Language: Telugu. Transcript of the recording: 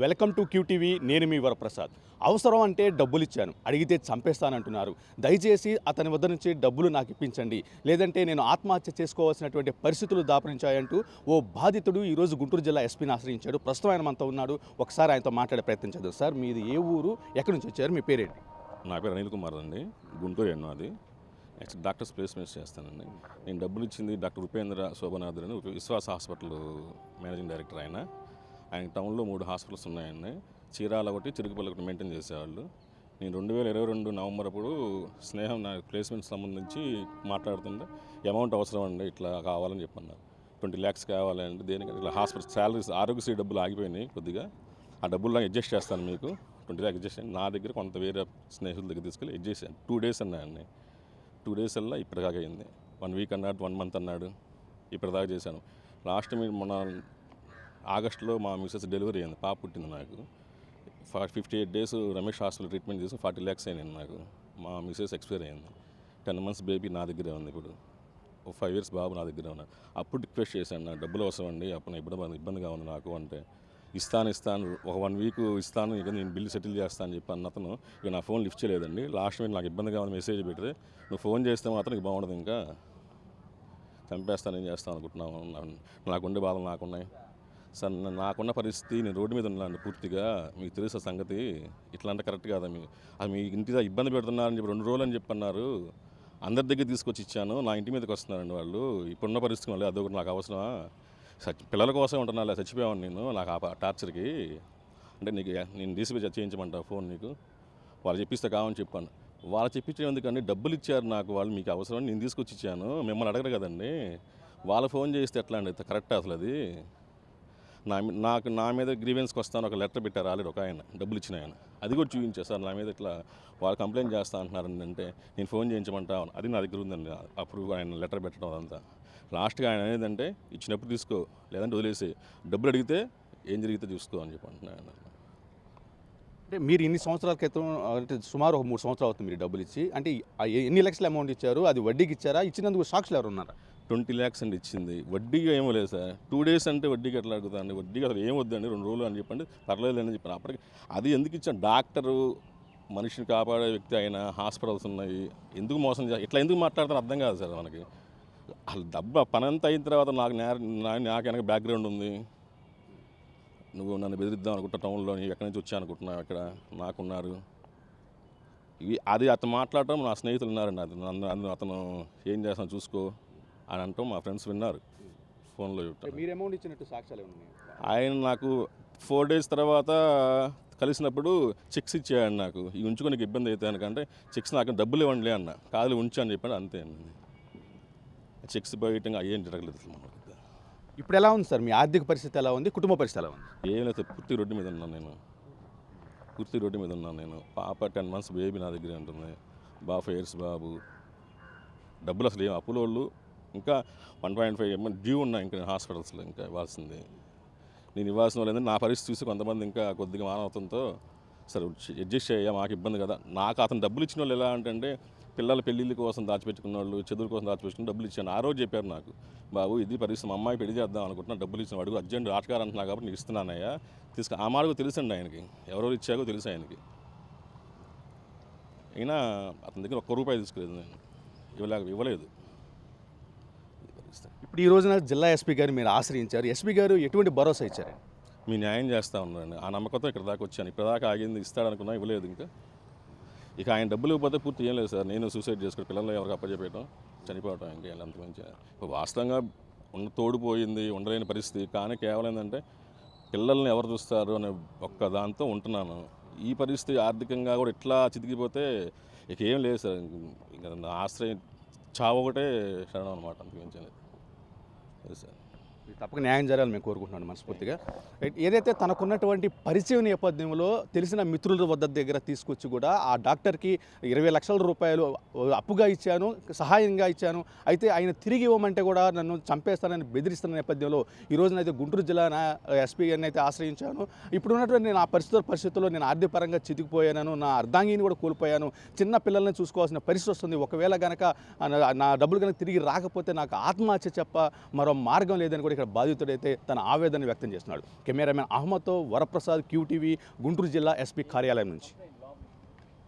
వెల్కమ్ టు క్యూటీవీ నేను మీ వరప్రసాద్. అవసరం అంటే డబ్బులు ఇచ్చాను అడిగితే చంపేస్తానంటున్నారు. దయచేసి అతని వద్ద నుంచి డబ్బులు నాకు ఇప్పించండి. లేదంటే నేను ఆత్మహత్య చేసుకోవాల్సినటువంటి పరిస్థితులు దాపరించాయంటూ ఓ బాధితుడు ఈరోజు గుంటూరు జిల్లా ఎస్పీని ఆశ్రయించాడు. ప్రస్తుతం ఆయన మనతో ఉన్నాడు. ఒకసారి ఆయనతో మాట్లాడే ప్రయత్నం చేద్దాం. సార్ మీది ఏ ఊరు? ఎక్కడి నుంచి వచ్చారు? మీ పేరేంటి? నా పేరు అనిల్ కుమార్ అండి. గుంటూరు ఎన్నో అది. నెక్స్ట్ డాక్టర్స్ ప్లేస్మెంట్స్ చేస్తానండి. నేను డబ్బులు ఇచ్చింది డాక్టర్ ఉపేంద్ర శోభనాథ్ అని విశ్వాస హాస్పిటల్ మేనేజింగ్ డైరెక్టర్ ఆయన. ఆయన టౌన్లో మూడు హాస్పిటల్స్ ఉన్నాయండి. చీరాల ఒకటి చిరుకుపల్లి ఒకటి మెయింటైన్ చేసేవాళ్ళు. నేను రెండు వేల ఇరవై రెండు నవంబర్ అప్పుడు స్నేహం నా ప్లేస్మెంట్ సంబంధించి మాట్లాడుతుంటే అమౌంట్ అవసరం అండి ఇట్లా కావాలని చెప్పన్నారు. ట్వంటీ ల్యాక్స్ కావాలండి దేనికంటే ఇట్లా హాస్పిటల్ శాలరీస్ ఆరోగ్యశ్రీ డబ్బులు ఆగిపోయినాయి కొద్దిగా. ఆ డబ్బులు అడ్జస్ట్ చేస్తాను మీకు. ట్వంటీ ల్యాక్ అడ్జస్ట్ నా దగ్గర కొంత వేరే స్నేహితుల దగ్గర తీసుకెళ్ళి అడ్జస్ట్ టూ డేస్ అన్నాయండి. టూ డేస్ అలా ఇప్పటిదాకా అయింది. వన్ వీక్ అన్నాడు వన్ మంత్ అన్నాడు. ఇప్పటిదాకా చేశాను. లాస్ట్ మీరు మొన్న ఆగస్టులో మా మిసెస్ డెలివరీ అయింది. పాప పుట్టింది నాకు. Fifty eight days Ramesh hospital treatment చేసి ఫార్టీ ల్యాక్స్ అయినాయి నాకు. మా మిసెస్ ఎక్స్పైర్ అయింది. టెన్ మంత్స్ బేబీ నా దగ్గరే ఉంది ఇప్పుడు. ఓ ఫైవ్ ఇయర్స్ బాబు నా దగ్గర ఉన్నాడు అప్పుడు రిక్వెస్ట్ చేశాను నాకు డబ్బులు అవసరం అండి అప్పుడు ఇబ్బంది ఇబ్బందిగా ఉంది నాకు అంటే. ఇస్తాను ఇస్తాను ఒక వన్ వీక్ ఇస్తాను ఇక నేను బిల్లు సెటిల్ చేస్తాను అని చెప్పి అన్న అతను ఇక నా ఫోన్ లిఫ్ట్ చేయలేదండి. లాస్ట్ మీద నాకు ఇబ్బందిగా ఉంది మెసేజ్ పెడితే నువ్వు ఫోన్ చేస్తే మాత్రం నీకు బాగుండదు ఇంకా. చంపేస్తాను ఏం చేస్తాను అనుకుంటున్నాను నాకు నాకుండే బాధలు నాకున్నాయి. సార్ నాకున్న పరిస్థితి నేను రోడ్డు మీద ఉన్నాను పూర్తిగా. మీకు తెలుసా సంగతి. ఇట్లా అంటే కరెక్ట్ కాదా మీ అది మీ ఇంటి ఇబ్బంది పెడుతున్నారని చెప్పి రెండు రోజులు అని చెప్పి అన్నారు. అందరి దగ్గర తీసుకొచ్చి ఇచ్చాను. నా ఇంటి మీదకి వస్తున్నారండి వాళ్ళు. ఇప్పుడున్న పరిస్థితి మళ్ళీ అదొకటి నాకు అవసరమా? చచ్చి పిల్లల కోసం ఉంటున్నా చచ్చిపోయాను నేను. నాకు ఆ టార్చర్కి. అంటే నీకు నేను తీసిపోయి చేయించమంటా ఫోన్ నీకు. వాళ్ళు చెప్పిస్తే కావని చెప్పాను. వాళ్ళు చెప్పించే ఎందుకంటే డబ్బులు ఇచ్చారు నాకు వాళ్ళు మీకు అవసరం నేను తీసుకొచ్చి ఇచ్చాను. మిమ్మల్ని అడగరు కదండి. వాళ్ళు ఫోన్ చేస్తే ఎట్లా అండి? కరెక్ట్ అసలు అది? నా నాకు నా మీద గ్రీవెన్స్కి వస్తాను ఒక లెటర్ పెట్టారు ఆల్రెడీ ఒక ఆయన డబ్బులు ఇచ్చిన ఆయన. అది కూడా చూపించారు సార్ నా మీద ఇట్లా వాళ్ళు కంప్లైంట్ చేస్తా అంటున్నారండి అంటే నేను ఫోన్ చేయించమంటా అది నా దగ్గర ఉందండి అప్పుడు ఆయన లెటర్ పెట్టడం అదంతా. లాస్ట్గా ఆయన అనేదంటే ఇచ్చినప్పుడు తీసుకో లేదంటే వదిలేసి డబ్బులు అడిగితే ఏం జరిగితే చూసుకో అని చెప్పి అంటున్నాను ఆయన. అంటే మీరు ఇన్ని సంవత్సరాల క్రితం అంటే సుమారు ఒక మూడు సంవత్సరాలు అవుతుంది మీరు డబ్బులు ఇచ్చి. అంటే ఎన్ని లక్షల అమౌంట్ ఇచ్చారు? అది వడ్డీకి ఇచ్చారా? ఇచ్చినందుకు సాక్షులు ఎవరు ఉన్నారా ట్వంటీ ల్యాక్స్ అండి ఇచ్చింది. వడ్డీగా ఏమో లేదు సార్. టూ డేస్ అంటే వడ్డీకి ఎట్లా అడుగుతాండి వడ్డీకి అసలు ఏం వద్దండి? రెండు రోజులు అని చెప్పండి పర్లేదు అని చెప్పాను అప్పటికి అది ఎందుకు ఇచ్చాను డాక్టరు మనిషిని కాపాడే వ్యక్తి అయినా హాస్పిటల్స్ ఉన్నాయి. ఎందుకు మోసం చే ఇట్లా ఎందుకు మాట్లాడతారు అర్థం కాదు సార్ మనకి. అసలు డబ్బు పని అంతా అయిన తర్వాత నాకు నా- నాకు వెనక బ్యాక్గ్రౌండ్ ఉంది. నువ్వు నన్ను బెదిరిద్దాం అనుకుంటా టౌన్లో ఎక్కడి నుంచి వచ్చా అనుకుంటున్నావు ఇక్కడ నాకున్నారు. ఇవి అది అతను మాట్లాడటం నా స్నేహితులు ఉన్నారండి. అది అతను నన్ను అతను ఏం చేస్తాను చూసుకో. అని అంటాం మా ఫ్రెండ్స్ విన్నారు. ఫోన్లో చెప్పారు మీరు అమౌంట్ ఇచ్చినట్టు సాక్ష్యాలు ఆయన నాకు ఫోర్ డేస్ తర్వాత కలిసినప్పుడు చెక్స్ ఇచ్చాడు నాకు. ఇవి ఉంచుకోనికి ఇబ్బంది అయితే అనుకంటే చెక్స్ నాకు డబ్బులు ఇవ్వండిలే అన్న. కాదు ఉంచు అని చెప్పాడు అంతే అండి చెక్స్ బయట ఏం జరగలేదు మనకి. ఇప్పుడు ఎలా ఉంది సార్? మీ ఆర్థిక పరిస్థితి ఎలా ఉంది? కుటుంబ పరిస్థితి ఎలా ఉంది? ఏం లేదు పూర్తి రోడ్డు మీద ఉన్నాను నేను. పూర్తి రోడ్డు మీద ఉన్నాను నేను. పాప టెన్ మంత్స్ బేబీ నా దగ్గరే ఉంటుంది. బాబు ఫైవ్ ఇయర్స్ బాబు. డబ్బులు అసలు ఏం అప్పుల వాళ్ళు ఇంకా వన్ పాయింట్ ఫైవ్ డ్యూ ఉన్నాయి ఇంకా హాస్పిటల్స్లో ఇంకా ఇవ్వాల్సింది. నేను ఇవ్వాల్సిన వాళ్ళు నా పరిస్థితి చూసి కొంతమంది ఇంకా కొద్దిగా మానవతంతో సరే అడ్జస్ట్ అయ్యా మాకు ఇబ్బంది కదా. నాకు అతను డబ్బులు ఇచ్చిన వాళ్ళు ఎలా అంటే పిల్లల పెళ్ళిళ్ళ కోసం దాచిపెట్టుకున్న వాళ్ళు చదువు కోసం దాచిపెట్టుకుని డబ్బులు ఇచ్చాను. ఆ రోజు చెప్పారు నాకు బాబు ఇది పరిస్థితి మా అమ్మాయి పెళ్ళి చేద్దాం అనుకుంటున్నా డబ్బులు ఇచ్చిన అడుగు అర్జెంట్ ఆటగారు అంటున్నా కాబట్టి నీకు ఇస్తున్నానయ్యా. తీసుకు ఆ మార్గం తెలుసండి ఆయనకి ఎవరెవరు ఇచ్చాకో తెలుసు ఆయనకి. అయినా అతని దగ్గర ఒక్క రూపాయి తీసుకోలేదు నేను. ఇవ్వలేక ఇవ్వలేదు. ఇప్పుడు ఈ రోజున జిల్లా ఎస్పీ గారు మీరు ఆశ్రయించారు. ఎస్పీ గారు ఎటువంటి భరోసా ఇచ్చారు మీ న్యాయం చేస్తూ ఉన్నారండి. ఆ నమ్మకంతో ఇక్కడ దాకా వచ్చాను. ఇప్పుడు దాకా ఆగింది ఇస్తాడనుకున్నా ఇవ్వలేదు ఇంకా. ఇక ఆయన డబ్బులు ఇవ్వకపోతే పూర్తి ఏం లేదు సార్. నేను సూసైడ్ చేసుకుని పిల్లల్ని ఎవరికి అప్పచెప్పేయడం చనిపోవటం ఇంకా అంత మంచి ఇప్పుడు వాస్తవంగా ఉన్న తోడిపోయింది ఉండలేని పరిస్థితి. కానీ కేవలం ఏంటంటే పిల్లల్ని ఎవరు చూస్తారు అనే ఒక్క దాంతో ఉంటున్నాను. ఈ పరిస్థితి ఆర్థికంగా కూడా ఇట్లా చితికిపోతే ఇక ఏం లేదు సార్. ఇంకా ఆశ్రయం చావు ఒకటే శరణం అనమాట అంతకుమించి లేదు అది సార్ తప్పక న్యాయం జరగాలని మేము కోరుకుంటున్నాను మనస్ఫూర్తిగా. ఏదైతే తనకున్నటువంటి పరిచయం నేపథ్యంలో తెలిసిన మిత్రుల వద్ద దగ్గర తీసుకొచ్చి కూడా ఆ డాక్టర్కి ఇరవై లక్షల రూపాయలు అప్పుగా ఇచ్చాను సహాయంగా ఇచ్చాను అయితే ఆయన తిరిగి ఇవ్వమంటే కూడా నన్ను చంపేస్తానని బెదిరిస్తున్న నేపథ్యంలో ఈ రోజునైతే అయితే గుంటూరు జిల్లా నా ఎస్పీ గారిని అయితే ఆశ్రయించాను. ఇప్పుడు ఉన్నటువంటి నేను ఆ పరిస్థితుల పరిస్థితుల్లో నేను ఆర్థికపరంగా చితికిపోయాను నా అర్ధాంగిని కూడా కోల్పోయాను. చిన్న పిల్లల్ని చూసుకోవాల్సిన పరిస్థితి వస్తుంది. ఒకవేళ కనుక నా డబ్బులు కనుక తిరిగి రాకపోతే నాకు ఆత్మహత్య చెప్ప మరో మార్గం లేదని కూడా ఇక్కడ బాధితుడైతే తన ఆవేదన వ్యక్తం చేస్తున్నాడు. కెమెరామెన్ అహ్మద్తో వరప్రసాద్ క్యూటీవీ గుంటూరు జిల్లా ఎస్పీ కార్యాలయం నుంచి.